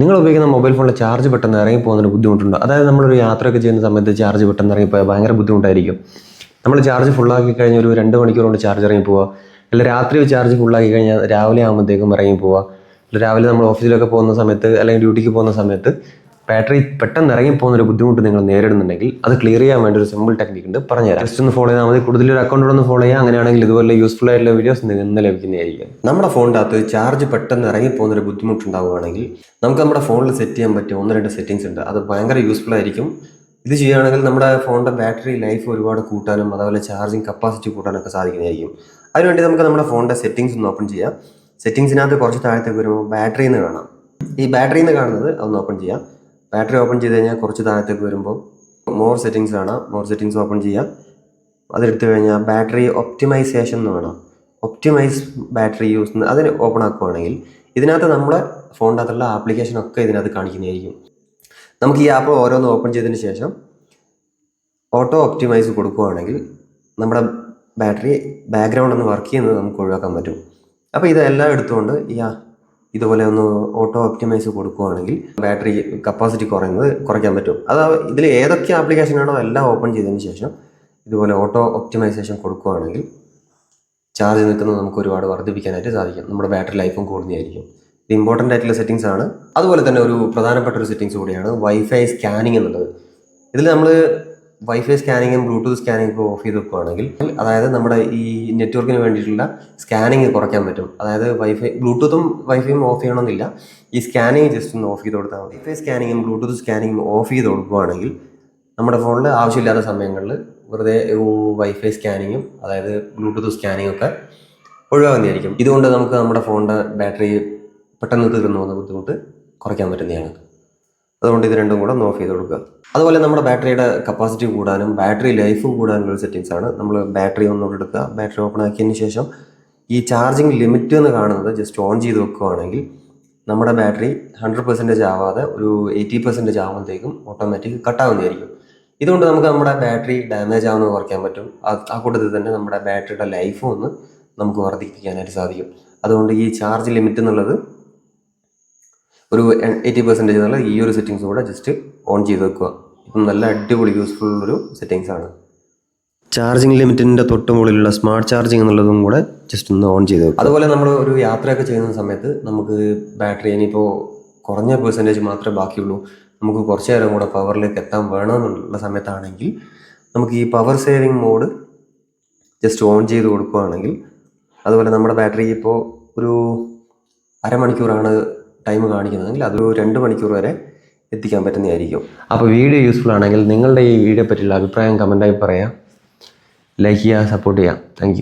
നിങ്ങൾ ഉപയോഗിക്കുന്ന മൊബൈൽ ഫോണിൽ ചാർജ് പെട്ടെന്ന് ഇറങ്ങി പോകുന്നതിന് ബുദ്ധിമുട്ടുണ്ട്? അതായത് നമ്മളൊരു യാത്രയൊക്കെ ചെയ്യുന്ന സമയത്ത് ചാർജ് പെട്ടെന്ന് ഇറങ്ങിപ്പോയാൽ ഭയങ്കര ബുദ്ധിമുട്ടായിരിക്കും. നമ്മൾ ചാർജ് ഫുള്ളാക്കി കഴിഞ്ഞ് ഒരു രണ്ട് മണിക്കൂർ കൊണ്ട് ചാർജ് ഇറങ്ങി പോവുക. അല്ല രാത്രി ചാർജ് ഫുള്ളാക്കി കഴിഞ്ഞാൽ രാവിലെ ആകുമ്പോഴത്തേക്കും ഇറങ്ങി പോവുക. രാവിലെ നമ്മൾ ഓഫീസിലൊക്കെ പോകുന്ന സമയത്ത് അല്ലെങ്കിൽ ഡ്യൂട്ടിക്ക് പോകുന്ന സമയത്ത് ബാറ്ററി പെട്ടെന്ന് ഇറങ്ങി പോകുന്ന ഒരു ബുദ്ധിമുട്ട് നിങ്ങൾ നേരിടുന്നുണ്ടെങ്കിൽ അത് ക്ലിയർ ചെയ്യാൻ വേണ്ടി ഒരു സിമ്പിൾ ടെക്നിക് ഉണ്ട്. പറഞ്ഞുതരാം. ജസ്റ്റ് ഒന്ന് ഫോളോ ചെയ്താൽ മതി. കൂടുതൽ ഒരു അക്കൗണ്ട് ഒന്ന് ഫോളോ ചെയ്യാം അങ്ങനെയാണെങ്കിൽ ഇതുപോലെ യൂസ്ഫുൾ ആയിട്ടുള്ള വീഡിയോസ് ഇന്ന് ലഭിക്കുന്നതായിരിക്കും. നമ്മുടെ ഫോണിന്റെ അകത്ത് ചാർജ് പെട്ടെന്ന് ഇറങ്ങി പോകുന്ന ഒരു ബുദ്ധിമുട്ടുണ്ടാവുകയാണെങ്കിൽ നമുക്ക് നമ്മുടെ ഫോണിൽ സെറ്റ് ചെയ്യാൻ പറ്റിയ ഒന്ന് രണ്ട് സെറ്റിംഗ്സ് ഉണ്ട്. അത് ഭയങ്കര യൂസ്ഫുൾ ആയിരിക്കും. ഇത് ചെയ്യുകയാണെങ്കിൽ നമ്മുടെ ഫോണിന്റെ ബാറ്ററി ലൈഫ് ഒരുപാട് കൂട്ടാനും അതുപോലെ ചാർജിങ് കപ്പാസിറ്റി കൂട്ടാനൊക്കെ സാധിക്കുന്നതായിരിക്കും. അതിനുവേണ്ടി നമുക്ക് നമ്മുടെ ഫോണിന്റെ സെറ്റിംഗ്സ് ഒന്ന് ഓപ്പൺ ചെയ്യാം. സെറ്റിംഗ്സിനകത്ത് കുറച്ച് താഴത്തേക്ക് വരുമ്പോൾ ബാറ്ററിയിൽ നിന്ന് കാണാം. ഈ ബാറ്ററിയിൽ നിന്ന് കാണുന്നത് അതൊന്ന് ഓപ്പൺ ചെയ്യാം. ബാറ്ററി ഓപ്പൺ ചെയ്ത് കഴിഞ്ഞാൽ കുറച്ച് താഴത്തേക്ക് വരുമ്പോൾ മോർ സെറ്റിങ്സ് കാണാം മോർ സെറ്റിങ്സ് ഓപ്പൺ ചെയ്യാം. അതെടുത്തു കഴിഞ്ഞാൽ ബാറ്ററി ഒപ്റ്റിമൈസേഷൻ എന്ന് വേണം. ഒപ്റ്റിമൈസ് ബാറ്ററി യൂസ് അതിന് ഓപ്പൺ ആക്കുവാണെങ്കിൽ ഇതിനകത്ത് നമ്മുടെ ഫോണിന്റെ അകത്തുള്ള ആപ്ലിക്കേഷനൊക്കെ ഇതിനകത്ത് കാണിക്കുന്നതായിരിക്കും. നമുക്ക് ഈ ആപ്പ് ഓരോന്ന് ഓപ്പൺ ചെയ്തതിന് ശേഷം ഓട്ടോ ഒപ്റ്റിമൈസ് കൊടുക്കുകയാണെങ്കിൽ നമ്മുടെ ബാറ്ററി ബാക്ക്ഗ്രൗണ്ട് ഒന്ന് വർക്ക് ചെയ്യുന്നത് നമുക്ക് ഒഴിവാക്കാൻ പറ്റും. അപ്പോൾ ഇതെല്ലാം എടുത്തുകൊണ്ട് ഈ ഇതുപോലെ ഒന്ന് ഓട്ടോ ഒപ്റ്റിമൈസ് കൊടുക്കുകയാണെങ്കിൽ ബാറ്ററി കപ്പാസിറ്റി കുറയുന്നത് കുറയ്ക്കാൻ പറ്റും. അത് ഇതിൽ ഏതൊക്കെ ആപ്ലിക്കേഷൻ ആണോ എല്ലാം ഓപ്പൺ ചെയ്തതിന് ശേഷം ഇതുപോലെ ഓട്ടോ ഒപ്റ്റിമൈസേഷൻ കൊടുക്കുകയാണെങ്കിൽ ചാർജ് നിൽക്കുന്നത് നമുക്ക് ഒരുപാട് വർദ്ധിപ്പിക്കാനായിട്ട് സാധിക്കും. നമ്മുടെ ബാറ്ററി ലൈഫും കൂടുന്നതായിരിക്കും. ഇത് ഇമ്പോർട്ടന്റ് ആയിട്ടുള്ള സെറ്റിംഗ്സ് ആണ്. അതുപോലെ തന്നെ ഒരു പ്രധാനപ്പെട്ട ഒരു സെറ്റിംഗ്സ് കൂടിയാണ് വൈഫൈ സ്കാനിങ് എന്നുള്ളത്. ഇതിൽ നമ്മൾ വൈഫൈ സ്കാനിങ്ങും ബ്ലൂടൂത്ത് സ്കാനിങ് ഇപ്പോൾ ഓഫ് ചെയ്ത് വെക്കുകയാണെങ്കിൽ അതായത് നമ്മുടെ ഈ നെറ്റ്വർക്കിന് വേണ്ടിയിട്ടുള്ള സ്കാനിങ് കുറയ്ക്കാൻ പറ്റും. അതായത് വൈഫൈ ബ്ലൂടൂത്തും വൈഫൈയും ഓഫ് ചെയ്യണമെന്നില്ല. ഈ സ്കാനിങ് ജസ്റ്റ് ഒന്ന് ഓഫ് ചെയ്ത് കൊടുത്താൽ മതി. വൈഫൈ സ്കാനിങ്ങും ബ്ലൂടൂത്ത് സ്കാനിങ്ങും ഓഫ് ചെയ്ത് കൊടുക്കുകയാണെങ്കിൽ നമ്മുടെ ഫോണിൽ ആവശ്യമില്ലാത്ത സമയങ്ങളിൽ വെറുതെ വൈഫൈ സ്കാനിങ്ങും അതായത് ബ്ലൂടൂത്ത് സ്കാനിങ്ങും ഒക്കെ ഒഴിവാകുന്നതായിരിക്കും. ഇതുകൊണ്ട് നമുക്ക് നമ്മുടെ ഫോണിന്റെ ബാറ്ററി പെട്ടെന്ന് തീർന്നു പോകുന്ന ബുദ്ധിമുട്ട് കുറയ്ക്കാൻ പറ്റുന്നതാണ്. അതുകൊണ്ട് ഇത് രണ്ടും കൂടെ ഒന്ന് ഓഫ് ചെയ്ത് കൊടുക്കുക. അതുപോലെ നമ്മുടെ ബാറ്ററിയുടെ കപ്പാസിറ്റി കൂടാനും ബാറ്ററി ലൈഫും കൂടാനുള്ള സെറ്റിങ്സ് ആണ്. നമ്മൾ ബാറ്ററി ഒന്നുകൂടെ എടുക്കുക. ബാറ്ററി ഓപ്പൺ ആക്കിയതിന് ശേഷം ഈ ചാർജിങ് ലിമിറ്റ് എന്ന് കാണുന്നത് ജസ്റ്റ് ഓൺ ചെയ്ത് വെക്കുകയാണെങ്കിൽ നമ്മുടെ ബാറ്ററി ഹൺഡ്രഡ് പെർസെന്റേജ് ആവാതെ ഒരു എയ്റ്റി പെർസെന്റേജ് ആകുമ്പോഴത്തേക്കും ഓട്ടോമാറ്റിക് കട്ടാവുന്നതായിരിക്കും ഇതുകൊണ്ട് നമുക്ക് നമ്മുടെ ബാറ്ററി ഡാമേജ് ആവുന്നത് കുറയ്ക്കാൻ പറ്റും. ആ കൂട്ടത്തിൽ തന്നെ നമ്മുടെ ബാറ്ററിയുടെ ലൈഫും ഒന്ന് നമുക്ക് വർദ്ധിപ്പിക്കാനായിട്ട് സാധിക്കും. അതുകൊണ്ട് ഈ ചാർജ് ലിമിറ്റ് എന്നുള്ളത് ഒരു എയ്റ്റി പെർസെന്റേജ് എന്നുള്ള ഈ ഒരു സെറ്റിങ്സ് കൂടെ ജസ്റ്റ് ഓൺ ചെയ്ത് വെക്കുക. ഇപ്പം നല്ല അടിപൊളി യൂസ്ഫുൾ ഒരു സെറ്റിങ്സ് ആണ്. ചാർജിങ് ലിമിറ്റിന്റെ തൊട്ട് മുകളിലുള്ള സ്മാർട്ട് ചാർജിങ് എന്നുള്ളതും കൂടെ ജസ്റ്റ് ഒന്ന് ഓൺ ചെയ്ത് വെക്കുക. അതുപോലെ നമ്മൾ ഒരു യാത്രയൊക്കെ ചെയ്യുന്ന സമയത്ത് നമുക്ക് ബാറ്ററി ഇനിയിപ്പോൾ കുറഞ്ഞ പെർസെന്റേജ് മാത്രമേ ബാക്കിയുള്ളൂ. നമുക്ക് കുറച്ച് നേരം കൂടെ പവറിലേക്ക് എത്താൻ വേണമെന്നുള്ള സമയത്താണെങ്കിൽ നമുക്ക് ഈ power saving mode just on ചെയ്ത് കൊടുക്കുകയാണെങ്കിൽ അതുപോലെ നമ്മുടെ ബാറ്ററി ഇപ്പോൾ ഒരു അരമണിക്കൂറാണ് ടൈം കാണിക്കുന്നതെങ്കിൽ അതൊരു രണ്ട് മണിക്കൂർ വരെ എത്തിക്കാൻ പറ്റുന്നതായിരിക്കും. അപ്പോൾ വീഡിയോ യൂസ്ഫുൾ ആണെങ്കിൽ നിങ്ങളുടെ ഈ വീഡിയോ പറ്റിയുള്ള അഭിപ്രായം കമന്റായി പറയാം. ലൈക്ക് ചെയ്യുക സപ്പോർട്ട് ചെയ്യാം താങ്ക്